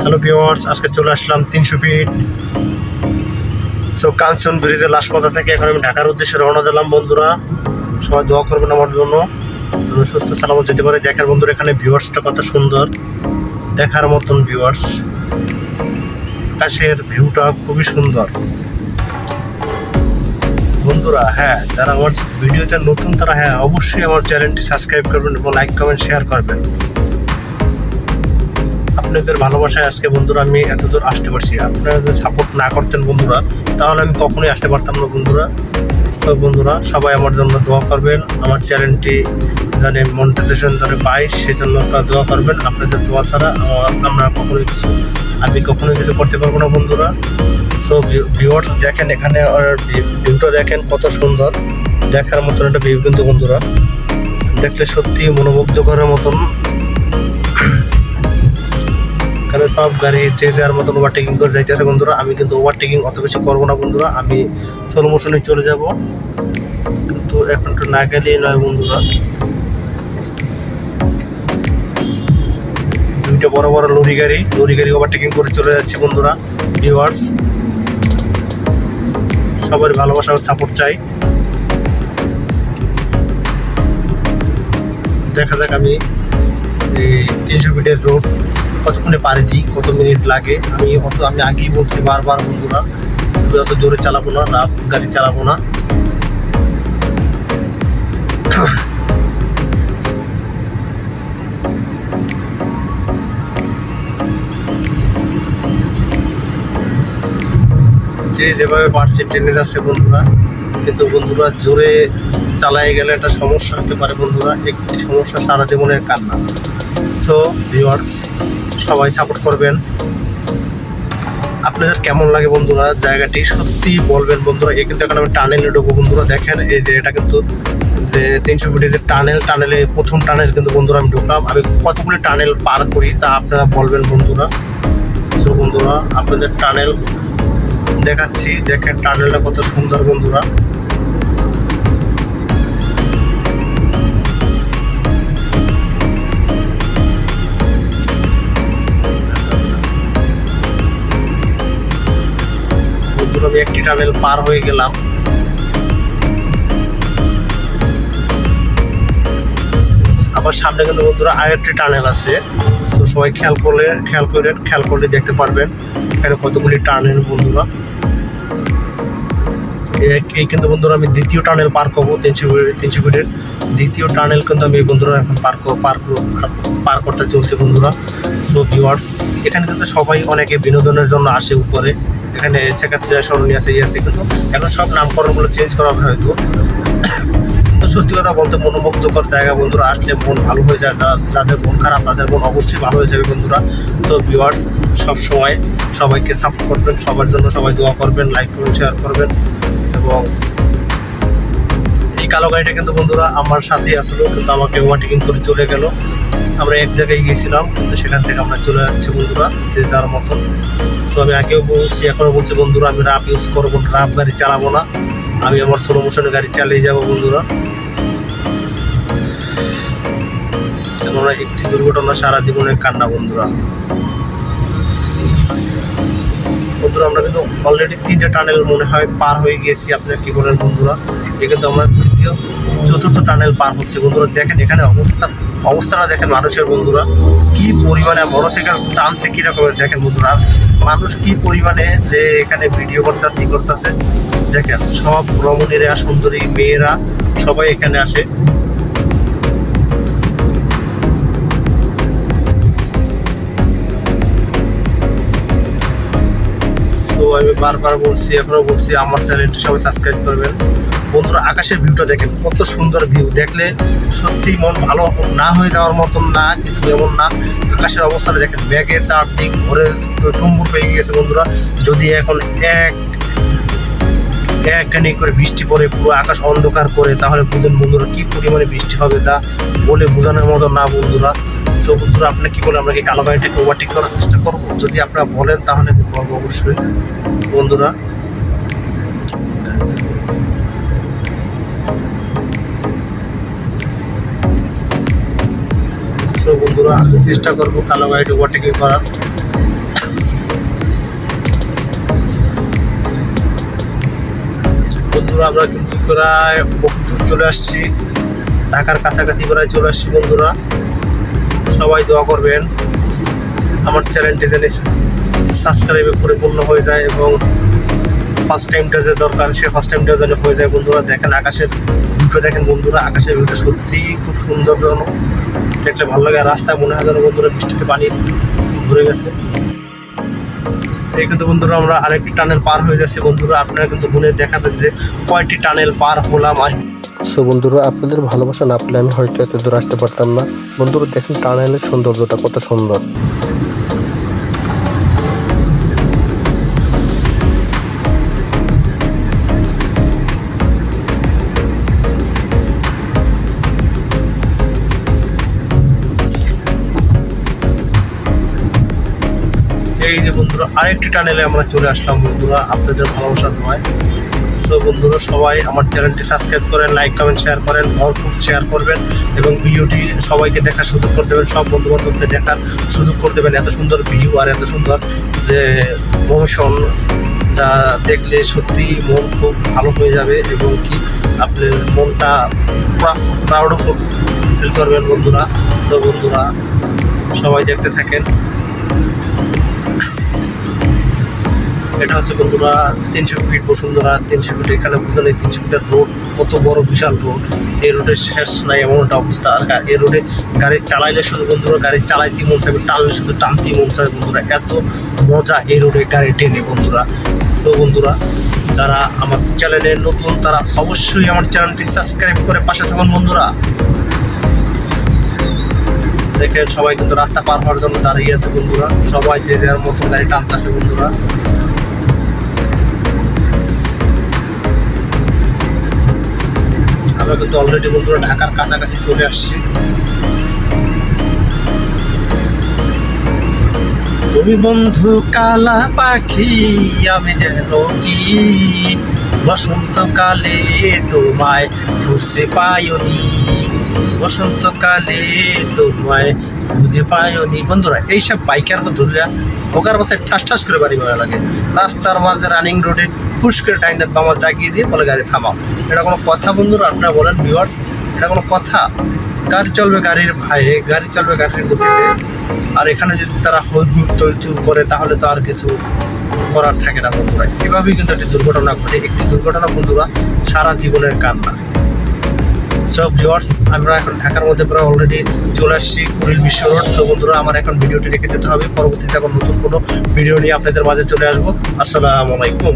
Hello viewers আজকে চলে আসলাম তিনশো ফিট সো কাঞ্চন ব্রিজের লাশমাথা থেকে এখন আমি ঢাকার উদ্দেশ্যে রওনা দিলাম, বন্ধুরা। সবাই দোয়া করবেন আমার জন্য। সুস্থ, সালামত যেতে পারে। দেখার বন্ধুরা, এখানে ভিউয়ার্সটা কত সুন্দর। দেখার মতন ভিউয়ার্স। আকাশের ভিউটা খুবই সুন্দর। বন্ধুরা হ্যাঁ যারা আমার ভিডিওতে নতুন, তারা হ্যাঁ অবশ্যই আমার চ্যানেলটি সাবস্ক্রাইব করবেন এবং লাইক, কমেন্ট, শেয়ার করবেন। আপনাদের ভালোবাসায় আজকে বন্ধুরা আমি এত দূর আসতে পারছি আপনারা যদি সাপোর্ট না করতেন বন্ধুরা, তাহলে আমি কখনোই আসতে পারতাম না বন্ধুরা। তো বন্ধুরা, সবাই আমার জন্য দোয়া করবেন। আমার চ্যানেলটি জানে মনিটাইজেশন ধরে পাই, সেজন্য আপনারা দোয়া করবেন। আপনাদের দোয়া ছাড়া আমার- কখনোই কিছু আমি কখনোই কিছু করতে পারব না বন্ধুরা। সো ভিউয়ার্স দেখেন এখানে ভিউটা দেখেন কত সুন্দর। দেখার মতন একটা ভিউ কিন্তু বন্ধুরা। দেখলে সত্যি মনোমুগ্ধ করার মতন এখানে সব গাড়ি যে যার মতন ওভারটেকিং করে যাইতেছে বন্ধুরা, আমি কিন্তু ওভারটেকিং অত বেশি করব না বন্ধুরা, আমি সোলো মোশনে চলে যাব। কিন্তু এখন তো না গেলেই নয় বন্ধুরা। দুইটা বড় বড় লরি গাড়ি লরি গাড়ি ওভারটেকিং করে চলে যাচ্ছে বন্ধুরা ভিউয়ার্স সবার ভালোবাসা সাপোর্ট চাই। দেখা যাক আমি এই তিনশো ফিটের রোড কতক্ষণে পাড়ি দিই, কত মিনিট লাগে, আমি অত আমি আগেই বলছি বারবার, বন্ধুরা তবে অত জোরে চালাবো না, রাফ গাড়ি চালাবো না। যে যেভাবে পারছে ট্রেনে যাচ্ছে বন্ধুরা, কিন্তু বন্ধুরা জোরে চালায় গেলে একটা সমস্যা হতে পারে বন্ধুরা, একটি সমস্যা সারা জীবনের কান্না। সো ভিউয়ার্স সবাই সাপোর্ট করবেন। আপনাদের কেমন লাগে বন্ধুরা? জায়গাটি সত্যি বলবেন বন্ধুরা এই কিন্তু এখন আমি টানেলে ঢুকবো বন্ধুরা, দেখেন, এই যে এটা কিন্তু যে তিনশো ফিটে যে টানেল, টানেলে প্রথম টানেল কিন্তু বন্ধুরা আমি ঢুকলাম। আমি কতগুলি টানেল পার করি তা আপনারা বলবেন বন্ধুরা। সো বন্ধুরা, আপনাদের টানেল দেখাচ্ছি। দেখেন, টানেলটা কত সুন্দর বন্ধুরা। আমি একটি টানেল পার হয়ে গেলাম। আবার সামনে কিন্তু বন্ধুরা আরেকটি টানেল আছে। তো সবাই খেয়াল করলে, খেয়াল করে খেয়াল করলে দেখতে পারবেন। এখানে কতগুলি টানেল বন্ধুরা? এই কিন্তু বন্ধুরা আমি দ্বিতীয় টানেল পার করব, তিনশো তিনশো ফিটের দ্বিতীয় টানেল কিন্তু আমি বন্ধুরা এখন পার পার পার করতে চলছে বন্ধুরা। সো ভিউয়ার্স এখানে কিন্তু সবাই অনেকে বিনোদনের জন্য আসে উপরে। এখানে শেখাচ্ছিরা সরণি আছে ইয়ে আছে কিন্তু এখন সব নামকরণগুলো চেঞ্জ করা হবে হয়তো। তো সত্যি কথা বলতে মনোমুগ্ধকর জায়গা বন্ধুরা, আসলে মন ভালো হয়ে যায় যাদের মন খারাপ, তাদের মন অবশ্যই ভালো হয়ে যাবে বন্ধুরা। তো ভিউয়ার্স সব সময় সবাইকে সাপোর্ট করবেন, সবার জন্য সবাই দোয়া করবেন লাইক করবেন শেয়ার করবেন। এবং এই কালো গাড়িটা কিন্তু বন্ধুরা আমার সাথেই আসলো, কিন্তু আমাকে ওভারটেকিং করে চলে গেল। আমরা এক জায়গায় গিয়েছিলাম, কিন্তু সেখান থেকে আমরা চলে যাচ্ছি বন্ধুরা, যে যার মতন। সো আমি আগেও বলছি এখনও বলছি, বন্ধুরা, আমি রাফ ইউজ করব রাফ গাড়ি চালাবো না। আমি আমার সোলো মোশনে গাড়ি চালিয়ে যাব বন্ধুরা। কেননা একটি দুর্ঘটনা সারা জীবনের কান্না বন্ধুরা। বন্ধুরা, আমরা কিন্তু অলরেডি তিনটে টানেল মনে হয় পার হয়ে গেছি আপনারা কি বলেন বন্ধুরা? এ কিন্তু আমরা তৃতীয়, চতুর্থ টানেল পার হচ্ছে। বন্ধুরা, দেখেন এখানে অবস্থা অবস্থাটা দেখেন মানুষের বন্ধুরা। কি পরিমাণে মোটরসাইকেল টানছে, কি রকমের দেখেন বন্ধুরা। মানুষ কি পরিমাণে যে এখানে ভিডিও করতেছে, ই করতেছে। দেখেন, সব রমণীরা, সুন্দরী মেয়েরা সবাই এখানে আসে। আমি বারবার বলছি এখনও বলছি, আমার চ্যানেলটি সবাই সাবস্ক্রাইব করবেন। বন্ধুরা, আকাশের ভিউটা দেখেন, কত সুন্দর ভিউ দেখলে সত্যি মন ভালো না হয়ে যাওয়ার মতন না, কিছু এমন না। আকাশের অবস্থাটা দেখেন ব্যাগের চারদিক ভরে টুম্বুর হয়ে গিয়েছে বন্ধুরা। যদি এখন এক একখানি করে বৃষ্টি পড়ে, পুরো আকাশ অন্ধকার করে, তাহলে বুঝেন বন্ধুরা, কি পরিমাণে বৃষ্টি হবে যা বলে বোঝানোর মতো না বন্ধুরা। তো বন্ধুরা আপনি কি বলে আমরা কি কালো গাড়িটাকে ওভারটেক করার চেষ্টা করব? যদি আপনারা বলেন, তাহলে আমি করব অবশ্যই। বন্ধুরা, সো বন্ধুরা, আমি চেষ্টা করব কালো গাড়িটা ওভারটেকিং করার। বন্ধুরা, আমরা কিন্তু প্রায় বহুদূর চলে আসছি। ঢাকার কাছাকাছি প্রায় চলে আসছি, বন্ধুরা। সবাই দোয়া করবেন। আমার চ্যানেলটি যেন সাবস্ক্রাইবে পরিপূর্ণ হয়ে যায় এবং ফার্স্ট টাইমটা যে দরকার সে ফার্স্ট টাইমটা যেন হয়ে যায়। বন্ধুরা, দেখেন আকাশের ভিউটা, দেখেন বন্ধুরা, আকাশের ভিউটা সত্যিই খুব সুন্দরজনক দেখলে ভালো লাগে। আর রাস্তায় মনে হয় যেন বন্ধুরা বৃষ্টিতে পানি ভরে গেছে। এই কিন্তু বন্ধুরা আমরা আরেকটি টানেল পার হয়ে যাচ্ছি। বন্ধুরা, আপনারা কিন্তু বলে দেখাবেন যে কয়টি টানেল পার হলাম আর সো বন্ধুরা, আপনাদের ভালোবাসা না পেলে আমি হয়তো এত দূর আসতে পারতাম না। বন্ধুরা, দেখেন টানেলের সৌন্দর্যটা কত সুন্দর। এই যে বন্ধুরা, আরেকটি টানেলে আমরা চলে আসলাম বন্ধুরা, আপনাদের ভালোবাসা নয় সো বন্ধুরা, সবাই আমার চ্যানেলটি সাবস্ক্রাইব করেন লাইক কমেন্ট শেয়ার করেন, ভরপুর শেয়ার করবেন এবং ভিডিওটি সবাইকে দেখার সুযোগ করে দেবেন, সব বন্ধু বান্ধবকে দেখার সুযোগ করে দেবেন। এত সুন্দর ভিউ আর এত সুন্দর যে মোশন তা দেখলে সত্যি মন খুব ভালো হয়ে যাবে এবং কি আপনার মনটা প্রাউড ফিল করবেন বন্ধুরা। সো বন্ধুরা, সবাই দেখতে থাকেন। এটা হচ্ছে বন্ধুরা তিনশো ফিট বসুন্ধরা, তিনশো ফিট এখানে বুঝলেন এই তিনশো ফিটের রোড কত বড় বিশাল রোড এই রোডের শেষ নাই এমন একটা অবস্থা। আর এই রোডে গাড়ি চালাইলে শুধু বন্ধুরা, গাড়ি চালাইতে মন চাইবে, টানলে শুধু টানতে মন চাইবে বন্ধুরা। এত মজা এই রোডে গাড়ি টেনে বন্ধুরা। তো বন্ধুরা, যারা আমার চ্যানেলে নতুন, তারা অবশ্যই আমার চ্যানেলটি সাবস্ক্রাইব করে পাশে থাকুন বন্ধুরা। দেখেন সবাই কিন্তু রাস্তা পার হওয়ার জন্য দাঁড়িয়ে আছে বন্ধুরা। সবাই যে যার মতন গাড়ি টানতেছে বন্ধুরা। আমরা কিন্তু অলরেডি বন্ধুরা ঢাকার কাছাকাছি চলে আসছি। তুমি বন্ধু কালা পাখি, আমি যেন কি বসন্তকালে তোমায় খুঁজে পায়নি বসন্তকালে তোমায় খুঁজে পায়নি বন্ধুরা, এইসব বাইকারকে ধরিয়া ভোগার বাসায় ঠাস ঠাস করে বাড়ি মারা লাগে। রাস্তার মাঝে রানিং রোডে ফুস করে ডাইনার বামা জাগিয়ে দিয়ে বলে, গাড়ি থামাও। এটা কোনো কথা বন্ধুরা? আপনারা বলেন ভিউয়ার্স এটা কোনো কথা? গাড়ি চলবে গাড়ির ভাইয়ে গাড়ি চলবে গাড়ির গতিতে। আর এখানে যদি তারা হৈ হুর তৈ করে, তাহলে তো আর কিছু করার থাকে না বন্ধুরা। এভাবেই কিন্তু একটি দুর্ঘটনা ঘটে? একটি দুর্ঘটনা বন্ধুরা, সারা জীবনের কান্না। সব ভিউয়ার্স আমরা এখন ঢাকার মধ্যে প্রায় অলরেডি চলে আসছি কুড়িল বিশ্ব রোড। সো বন্ধুরা, আমার এখন ভিডিওটি রেখে দিতে হবে। পরবর্তীতে আবার নতুন কোনো ভিডিও নিয়ে আপনাদের মাঝে চলে আসব। আসসালামু আলাইকুম।